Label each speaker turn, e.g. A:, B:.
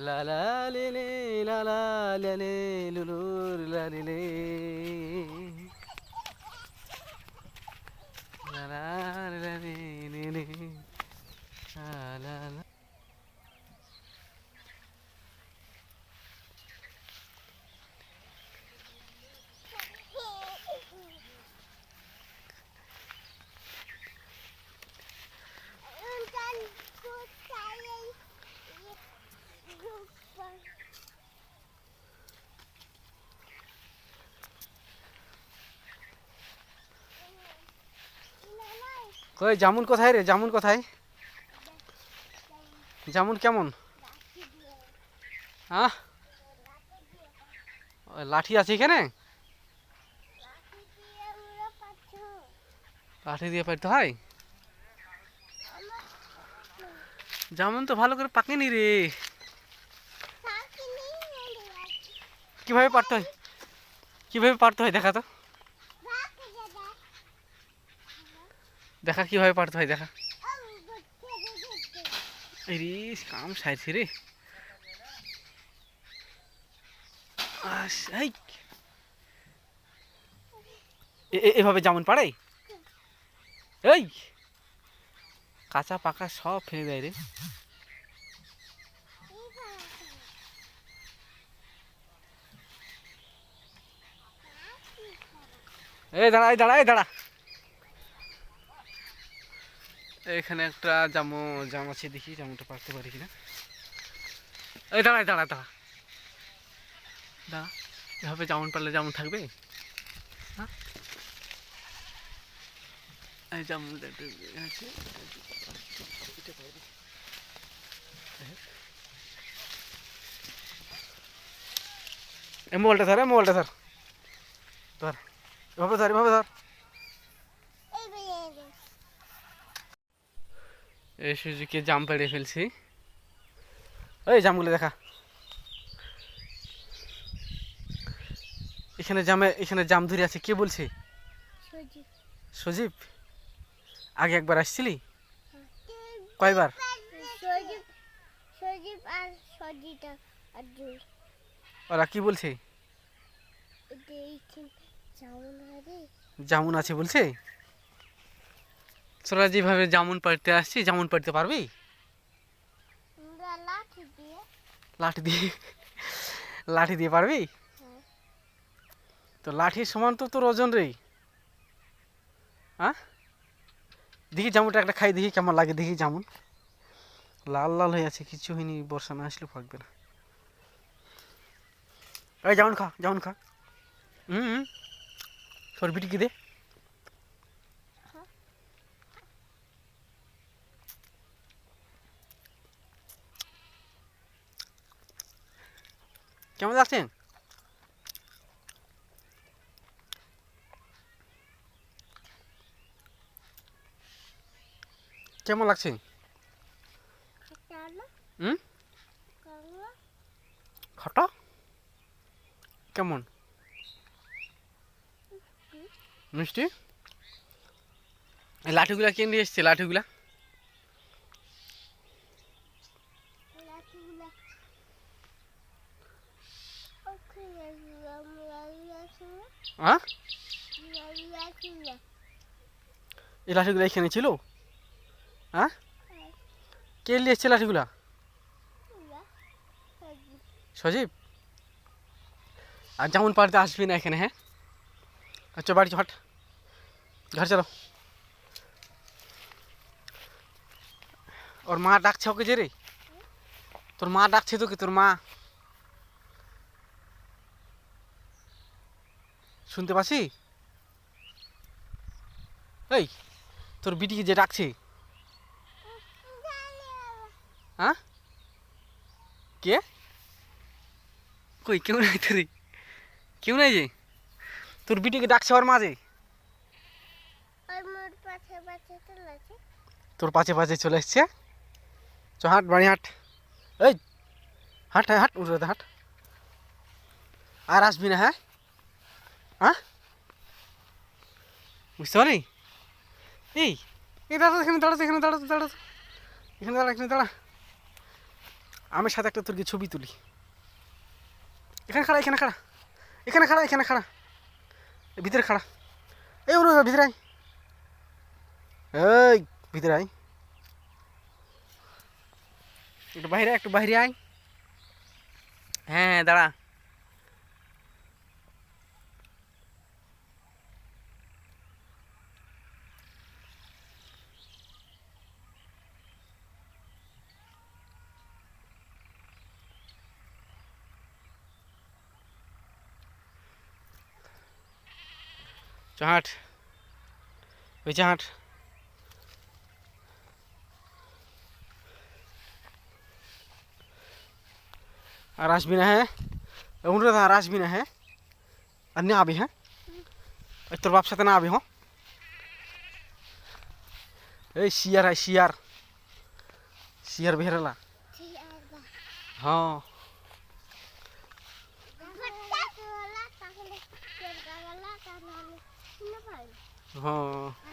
A: లలాలిలే లలాలలే లులూరు లలిలే లలా কই, জামুন কোথায় রে? জামুন কোথায়? জামুন কেমন? হ্যাঁ লাঠি আছে এখানে? লাঠি দিয়ে পারতে হয় জামুন তো ভালো করে পাকেনি রে। কীভাবে পারতে হয়? কীভাবে পারতে হয়? দেখা তো। দেখা কীভাবে পারতে হয়? দেখা। রে কাম সাইছে রে। এভাবে যেমন পারে? এই। কাঁচা পাকা সব ফেলে দেয় রে। এই দাঁড়া এই দাঁড়া এই দাঁড়া। এখানে একটা জামু জাম আছে দেখি জামুটা পারতে পারি কিনা। এই দাঁড়া দাঁড়া দাঁড়া। দাঁড়া এভাবে জামুন পারলে যেমন থাকবে? হ্যাঁ? এই জামুনটা একটু আছে এই মোবাইলটা ধর এই মোবাইলটা ধর। ধর। এভাবে ধর এভাবে ধর। এই সুযোগে জাম পেড়ে ফেলছি। ওই জামগুলো দেখা। এখানে জামে এখানে জাম ধরে আছে কে বলছে? সজীব। আগে একবার আসছিলি? কয়বার?
B: সজীব সজীব আর সজিতা আর দুই
A: ওরা কি বলছে? জামুন আছে বলছে তোরা যেভাবে জামুন পাড়তে আসছি জামুন পাড়তে পারবি
B: লাঠি দিয়ে
A: লাঠি দিয়ে লাঠি দিয়ে পারবি। তো লাঠির সমান তো তোর ওজন রে হ্যাঁ দেখি জামুনটা একটা খাই দেখি কেমন লাগে দেখি জামুন লাল লাল হয়ে আছে কিছু হয়নি বর্ষা না আসলে থাকবে না এই জামুন খা জামুন খা হুম হুম তোর বিটি কি দে। কেমন লাগছেন কেমন লাগছে? হুম? খাটা? কেমন? মিষ্টি? লাঠিগুলা কে নিয়ে এসছে লাঠিগুলা? হ্যাঁ?
B: লাঠিগুলা।
A: এই লাঠিগুলা এখানে ছিল? হ্যাঁ? কে নিয়ে এসছে লাঠিগুলা? সজীব? আর যেমন পারতে আসবি না এখানে হ্যাঁ? আচ্ছা বাড়ি হট। ঘর চলো। ওর মা ডাকছে ওকে যে রে। তোর মা ডাকছে তোকে, তোর মা। শুনতে পাচ্ছি? এই, তোর বিটিকে যে ডাকছে। হ্যাঁ? কে? কই, কেউ নাই তোর কেউ নাই যে? তোর বিটিকে ডাকছে ওর মাঝে? তোর পাশে পাশে চলে এসছে চ হাট বাড়ি হাট। এই হাট হাট হাট উঠে হাট। আর আসবি না হ্যাঁ? হ্যাঁ বুঝতে পারি এই এই দাঁড়া এখানে দাঁড়া এখানে দাঁড়া দাঁড়া এখানে দাঁড়া এখানে দাঁড়া। আমের সাথে একটা তোর কি ছবি তুলি। এখানে খাড়া এখানে খাড়া। এখানে খাড়া এখানে খাড়া। ভিতরে খাড়া। এই অনু ভিতরে আয়। এই, ভিতরে আয়। একটু বাইরে একটু বাইরে আয়। হ্যাঁ দাঁড়া। চাট ওই চাট আর আসবি না হ্যাঁ অনুরোধ আর আসবি না হ্যাঁ আর না আবি হ্যাঁ ওই তোর বাপ সাথে না আবি হ্যাঁ এই শিয়ার আয় শিয়ার শিয়ার বেহরালা हाँ।